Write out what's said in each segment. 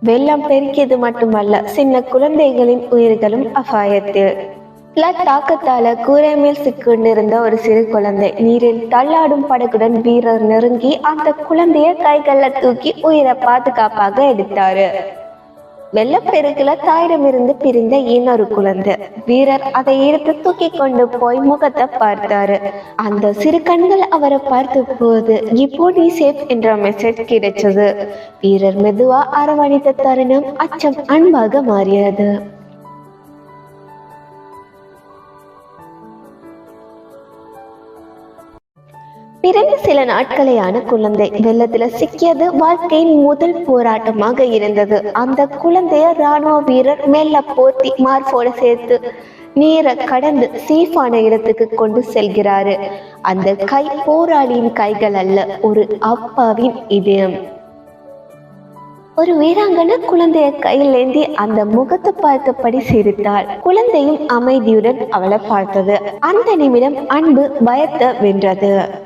வெள்ளம் பெருக்கியது மட்டுமல்ல சின்ன குழந்தைகளின் உயிர்களும் அபாயத்தில். பிளட் தாக்கத்தால கூரை மேல் சிக்கொண்டிருந்த ஒரு சிறு குழந்தை நீரில் தள்ளாடும் படகுடன் வீரர் நெருங்கி அந்த குழந்தைய கைகள்ல தூக்கி உயிரை பாதுகாப்பாக எடுத்தாரு. வெள்ளப்பெருக்குல தாயிடமிருந்து பிரிந்த இன்னொரு குழந்தை. வீரர் அதை எடுத்து தூக்கி கொண்டு போய் முகத்தை பார்த்தாரு. அந்த சிறு கண்கள் அவரை பார்த்த போது இப்போ நீ சேஃப் என்ற மெசேஜ் கிடைச்சது. வீரர் மெதுவா அரவணைத்த தருணம் அச்சம் அன்பாக மாறியது. பிறந்த சில நாட்களேயான குழந்தை வெள்ளத்துல சிக்கியது வாழ்க்கையின் முதல் போராட்டமாக இருந்தது. அந்த குழந்தைய ராணுவ வீரர் மெல்ல போர்த்தி மார்போட சேர்த்து நீரை கடந்து சேஃபான இடத்துக்கு கொண்டு செல்கிறாரு. அந்த கை போராளியின் கைகள் அல்ல ஒரு அப்பாவின் இதயம் ஒரு வீராங்கனை குழந்தைய கையிலேந்தி அந்த முகத்தை பார்த்தபடி சிரித்தாள். குழந்தையும் அமைதியுடன் அவளை பார்த்தது. அந்த நிமிடம் அன்பு பயத்தை வென்றது.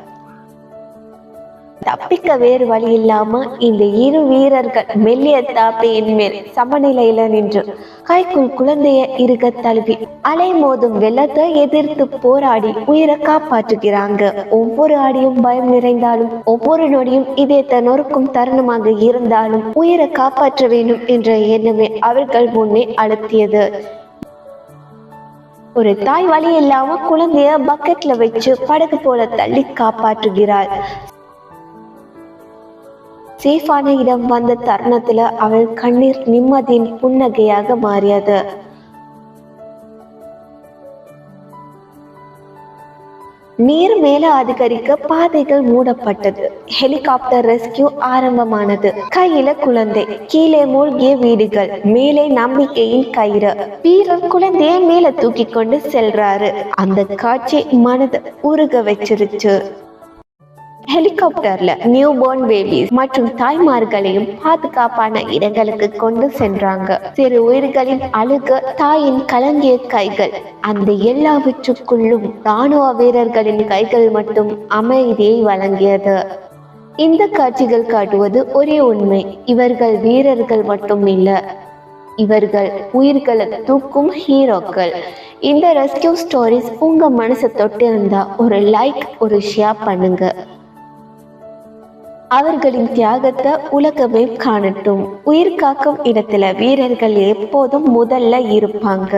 தப்பிக்க வேறு வழி இல்லாம இந்த இரு வீரர்கள் மெல்லிய தாப்பையின் மேல் சமநிலையில நின்று கைக்குள் குழந்தைய இருக தழுவி அலை மோதும் வெள்ளத்தை எதிர்த்து போராடி உயிரை காப்பாற்றுகிறாங்க. ஒவ்வொரு அடியும் பயம் நிறைந்தாலும் ஒவ்வொரு நொடியும் இதயத்தை நொறுக்கும் தருணமாக இருந்தாலும் உயிரை காப்பாற்ற வேண்டும் என்ற எண்ணமே அவர்கள் முன்னே அழுத்தியது. ஒரு தாய் வழி இல்லாம குழந்தைய பக்கெட்ல வச்சு படகு போல தள்ளி காப்பாற்றுகிறார். சேஃபான இடம் வந்த தருணத்துல அவள் கண்ணீர் நிம்மதியின் புன்னகையாக மாறியது. நீர் மேல அதிகரிக்க பாதைகள் மூடப்பட்டது. ஹெலிகாப்டர் ரெஸ்கியூ ஆரம்பமானது. கையில குழந்தை கீழே மூழ்கிய வீடுகள் மேலே நம்பிக்கையின் கயிறு. வீரர் குழந்தைய மேல தூக்கி கொண்டு செல்றாரு. அந்த காட்சி மனதை உருக வச்சிருச்சு. ஹெலிகாப்டர்ல நியூ பார்ன் பேபிஸ் மற்றும் தாய்மார்களையும் பாதுகாப்பான இடங்களுக்கு கொண்டு சென்றாங்க. சிறு உயிர்களின் அழுக தாயின் கலங்கிய கைகள் அந்த எல்லாவற்றுக்குள்ளும் ராணுவ வீரர்களின் கைகள் மட்டும் அமைதியை வழங்கியது. இந்த காட்சிகள் காட்டுவது ஒரே உண்மை. இவர்கள் வீரர்கள் மட்டும் இல்ல இவர்கள் உயிர்களை தூக்கும் ஹீரோக்கள் இந்த ரெஸ்கியூ ஸ்டோரிஸ் உங்க மனசை தொட்டு இருந்தா ஒரு லைக் ஒரு ஷேர் பண்ணுங்க. அவர்களின் தியாகத்தை உலகமே காணட்டும். உயிர் காக்கும் இடத்துல வீரர்கள் எப்போதும் முதல்ல இருப்பாங்க.